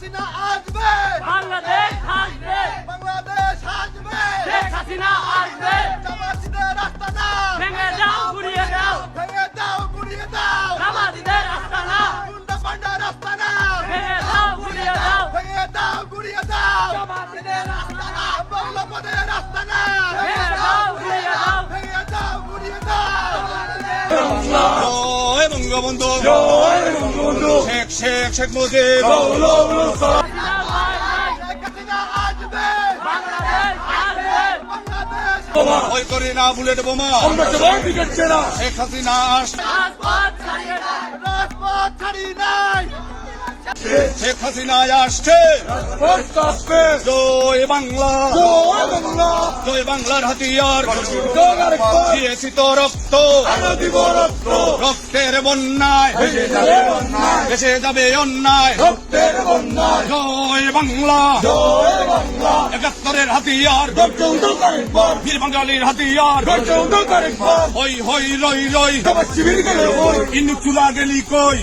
হাসিনা আসবে। বাংলাদেশ আসবে বাংলাদেশ আসবে শেখ হাসিনা আসবে। জামাতিদের ভেঙে দাও গুড়িয়ে দাও ভেঙে দাও। বঙ্গবন্ধু শেখ শেখ শেখ মুজিব। ভয় করি না বুলেট বোমা শেখ হাসিনা। শেখ হাসিনা আসছে। জয় বাংলা। জয় বাংলার হাতিয়ার। দিয়েছি তো রক্ত। রক্তের বন্যায়। দেশে যাবে অন্যায়। জয় বাংলা। একাত্তরের হাতিয়ার। বীর বাঙালির হাতিয়ার। হই হই রই রই। ইন্দু চুলা গেলি কই?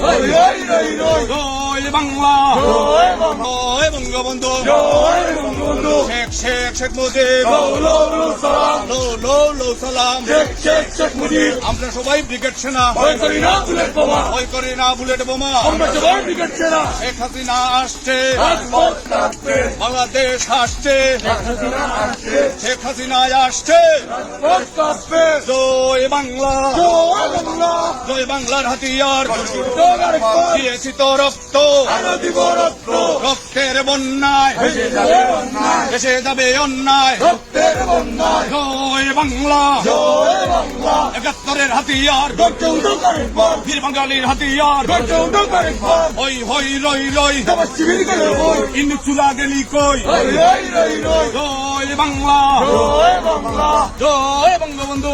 জয় বাংলা। জয় বঙ্গবন্ধু। শেখ শেখ শেখ মুজিব। লো লো লো সালাম। আমরা সবাই ব্রিগেড সেনা। ভয় করি না বুলেট বোমা। শেখ হাসিনা আসছে। বাংলাদেশ আসছে। শেখ হাসিনা আসছে। জয় বাংলা। জয় বাংলার হাতিয়ার। দিয়েছি তো রক্ত। রক্তের বন্যায়। দেশে যাবে অন্যায়। জয় বাংলা। একাত্তরের হাতিয়ার। বীর বাঙালির হাতিয়ার। হই হই রই রই। ইন্দু চুলা গেলি কই? জয় বাংলা। জয় বঙ্গবন্ধু।